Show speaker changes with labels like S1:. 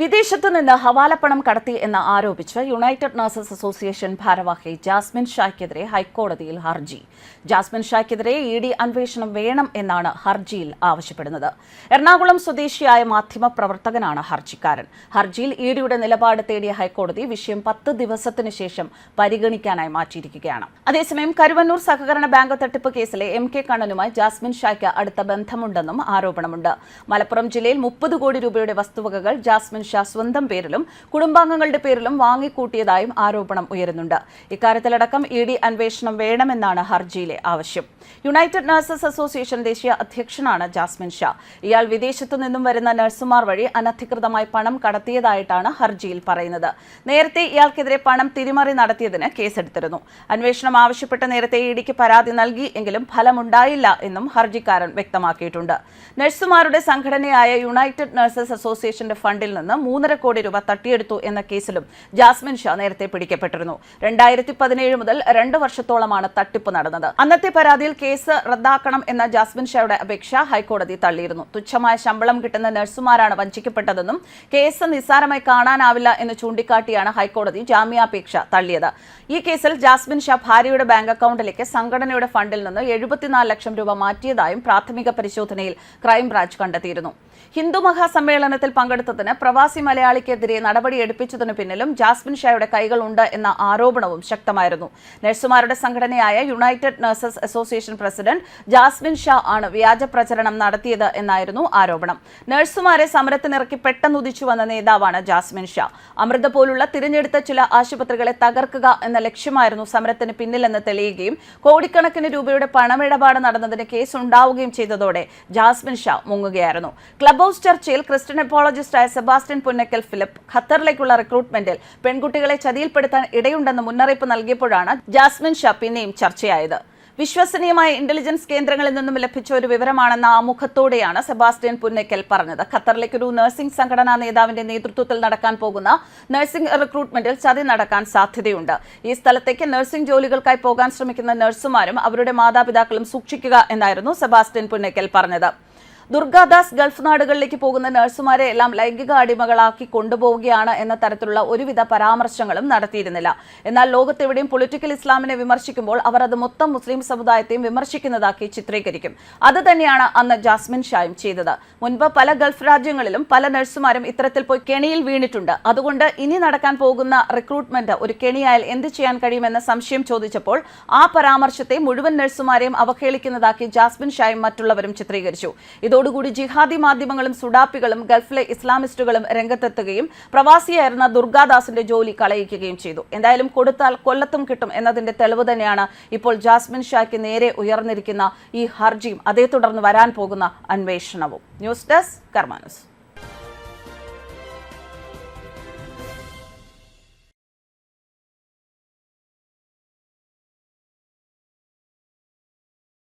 S1: വിദേശത്തു നിന്ന് ഹവാലപ്പണം കടത്തി എന്ന് ആരോപിച്ച് യുണൈറ്റഡ് നഴ്സസ് അസോസിയേഷൻ ഭാരവാഹി ജാസ്മിൻ ഷായ്ക്കെതിരെ ഹൈക്കോടതിയിൽ ഹർജി. ജാസ്മിൻ ഷായ്ക്കെതിരെ ഇ ഡി അന്വേഷണം വേണം എന്നാണ് ഹർജിയിൽ ആവശ്യപ്പെടുന്നത്. എറണാകുളം സ്വദേശിയായ മാധ്യമ പ്രവർത്തകനാണ് ഹർജിക്കാരൻ. ഹർജിയിൽ ഇ ഡിയുടെ നിലപാട് തേടിയ ഹൈക്കോടതി വിഷയം പത്ത് ദിവസത്തിനു ശേഷം പരിഗണിക്കാനായി മാറ്റിയിരിക്കുകയാണ്. അതേസമയം കരുവന്നൂർ സഹകരണ ബാങ്ക് തട്ടിപ്പ് കേസിലെ എം കെ കണ്ണനുമായി ജാസ്മിൻ ഷായ്ക്ക് അടുത്ത ബന്ധമുണ്ടെന്നും ആരോപണമുണ്ട്. മലപ്പുറം ജില്ലയിൽ മുപ്പത് കോടി രൂപയുടെ വസ്തുവകകൾ ജാസ്മിൻ ഷാ സ്വന്തം പേരിലും കുടുംബാംഗങ്ങളുടെ പേരിലും വാങ്ങിക്കൂട്ടിയതായും ആരോപണം ഉയരുന്നുണ്ട്. ഇക്കാര്യത്തിലടക്കം ഇ ഡി അന്വേഷണം വേണമെന്നാണ് ഹർജിയിലെ ആവശ്യം. യുണൈറ്റഡ് നഴ്സസ് അസോസിയേഷൻ ദേശീയ അധ്യക്ഷനാണ് ജാസ്മിൻ ഷാ. ഇയാൾ വിദേശത്തു നിന്നും വരുന്ന നഴ്സുമാർ വഴി അനധികൃതമായി പണം കടത്തിയതായിട്ടാണ് ഹർജിയിൽ പറയുന്നത്. നേരത്തെ ഇയാൾക്കെതിരെ പണം തിരിമറി നടത്തിയതിന് കേസെടുത്തിരുന്നു. അന്വേഷണം ആവശ്യപ്പെട്ട് നേരത്തെ ഇ ഡിക്ക് പരാതി നൽകി എങ്കിലും ഫലമുണ്ടായില്ല എന്നും ഹർജിക്കാരൻ വ്യക്തമാക്കിയിട്ടുണ്ട്. നഴ്സുമാരുടെ സംഘടനയായ യുണൈറ്റഡ് നഴ്സസ് അസോസിയേഷന്റെ ഫണ്ടിൽ നിന്ന് മൂന്നര കോടി രൂപ തട്ടിയെടുത്തു എന്ന കേസിലും ജാസ്മിൻ ഷാ നേരത്തെ പിടിക്കപ്പെട്ടിരുന്നു. രണ്ടായിരത്തി പതിനേഴ് മുതൽ രണ്ട് വർഷത്തോളമാണ് തട്ടിപ്പ് നടന്നത്. അന്നത്തെ പരാതിയിൽ കേസ് റദ്ദാക്കണം എന്ന ജാസ്മിൻ ഷായുടെ അപേക്ഷ ഹൈക്കോടതി തള്ളിയിരുന്നു. തുച്ഛമായ ശമ്പളം കിട്ടുന്ന നഴ്സുമാരാണ് വഞ്ചിക്കപ്പെട്ടതെന്നും കേസ് നിസ്സാരമായി കാണാനാവില്ല എന്ന് ചൂണ്ടിക്കാട്ടിയാണ് ഹൈക്കോടതി ജാമ്യാപേക്ഷ തള്ളിയത്. ഈ കേസിൽ ജാസ്മിൻ ഷാ ഭാര്യയുടെ ബാങ്ക് അക്കൗണ്ടിലേക്ക് സംഘടനയുടെ ഫണ്ടിൽ നിന്ന് എഴുപത്തിനാല് ലക്ഷം രൂപ മാറ്റിയതായും പ്രാഥമിക പരിശോധനയിൽ ക്രൈംബ്രാഞ്ച് കണ്ടെത്തിയിരുന്നു. ഹിന്ദു മഹാസമ്മേളനത്തിൽ പങ്കെടുത്തതിന് പ്രവാസി മലയാളിക്കെതിരെ നടപടി എടുപ്പിച്ചതിനു പിന്നിലും ജാസ്മിൻ ഷായുടെ കൈകളുണ്ട് എന്ന ആരോപണവും ശക്തമായിരുന്നു. നഴ്സുമാരുടെ സംഘടനയായ United Nurses Association president Jasmine Shah ആണ് വ്യാജ പ്രചരണം നടത്തിയത് എന്നായിരുന്നു ആരോപണം. നഴ്സുമാരെ സമരത്തിനിറക്കി പെട്ടെന്നുദിച്ചു വന്ന നേതാവാണ് ജാസ്മിൻ ഷാ. അമൃത പോലുള്ള തിരഞ്ഞെടുത്ത ചില ആശുപത്രികളെ തകർക്കുക എന്ന ലക്ഷ്യമായിരുന്നു സമരത്തിന് പിന്നിലെന്ന് തെളിയുകയും കോടിക്കണക്കിന് രൂപയുടെ പണമിടപാട് നടന്നതിന് കേസ് ഉണ്ടാവുകയും ചെയ്തതോടെ ജാസ്മിൻ ഷാ മുങ്ങുകയായിരുന്നു. ക്ലബ് ഹൌസ് ചർച്ചയിൽ ക്രിസ്ത്യൻ എപ്പോളജിസ്റ്റായ സെബാസ്റ്റ്യൻ പുന്നക്കൽ ഫിലിപ്പ്. ഖത്തറിലേക്കുള്ള റിക്രൂട്ട്മെന്റിൽ പെൺകുട്ടികളെ ചതിയിൽപ്പെടുത്താൻ ഇടയുണ്ടെന്ന് മുന്നറിയിപ്പ് നൽകിയപ്പോഴാണ് ജാസ്മിൻ ഷാപ്പി നെയിം ചർച്ചയായത്. വിശ്വസനീയമായ ഇന്റലിജൻസ് കേന്ദ്രങ്ങളിൽ നിന്നും ലഭിച്ച ഒരു വിവരമാണെന്ന ആമുഖത്തോടെയാണ് സെബാസ്റ്റ്യൻ പുന്നയ്ക്കൽ പറഞ്ഞത്. ഖത്തറിലേക്ക് ഒരു നഴ്സിംഗ് സംഘടനാ നേതാവിന്റെ നേതൃത്വത്തിൽ നടക്കാൻ പോകുന്ന നഴ്സിംഗ് റിക്രൂട്ട്മെന്റിൽ ചതി നടക്കാൻ സാധ്യതയുണ്ട്. ഈ സ്ഥലത്തേക്ക് നഴ്സിംഗ് ജോലികൾക്കായി പോകാൻ ശ്രമിക്കുന്ന നഴ്സുമാരും അവരുടെ മാതാപിതാക്കളും സൂക്ഷിക്കുക എന്നായിരുന്നു സെബാസ്റ്റ്യൻ പുന്നയ്ക്കൽ പറഞ്ഞത്. ദുർഗാദാസ് ഗൾഫ് നാടുകളിലേക്ക് പോകുന്ന നഴ്സുമാരെ എല്ലാം ലൈംഗിക അടിമകളാക്കി കൊണ്ടുപോവുകയാണ് എന്ന തരത്തിലുള്ള ഒരുവിധ പരാമർശങ്ങളും നടത്തിയിരുന്നില്ല. എന്നാൽ ലോകത്തെവിടെയും പൊളിറ്റിക്കൽ ഇസ്ലാമിനെ വിമർശിക്കുമ്പോൾ അവർ അത് മൊത്തം മുസ്ലിം സമുദായത്തെയും വിമർശിക്കുന്നതാക്കി ചിത്രീകരിക്കും. അത് തന്നെയാണ് അന്ന് ജാസ്മിൻ ഷായും ചെയ്തത്. മുൻപ് പല ഗൾഫ് രാജ്യങ്ങളിലും പല നഴ്സുമാരും ഇത്തരത്തിൽ പോയി കെണിയിൽ വീണിട്ടുണ്ട്. അതുകൊണ്ട് ഇനി നടക്കാൻ പോകുന്ന റിക്രൂട്ട്മെന്റ് ഒരു കെണിയായാൽ എന്ത് ചെയ്യാൻ കഴിയുമെന്ന സംശയം ചോദിച്ചപ്പോൾ ആ പരാമർശത്തെ മുഴുവൻ നഴ്സുമാരെയും അവഹേളിക്കുന്നതാക്കി ജാസ്മിൻ ഷായും മറ്റുള്ളവരും ചിത്രീകരിച്ചു. ഇതോടുകൂടി ജിഹാദി മാധ്യമങ്ങളും സുഡാപ്പികളും ഗൾഫിലെ ഇസ്ലാമിസ്റ്റുകളും രംഗത്തെത്തുകയും പ്രവാസിയായിരുന്ന ദുർഗാദാസിന്റെ ജോലി കളയിക്കുകയും ചെയ്തു. എന്തായാലും കൊടുത്താൽ കൊല്ലത്തും കിട്ടും എന്നതിന്റെ തെളിവ് തന്നെയാണ് ഇപ്പോൾ ജാസ്മിൻ ഷായ്ക്ക് നേരെ ഉയർന്നിരിക്കുന്ന ഈ ഹർജിയും. അതേ തുടർന്ന് വരാൻ പോകുന്ന അന്വേഷണവും. News desk Karma News.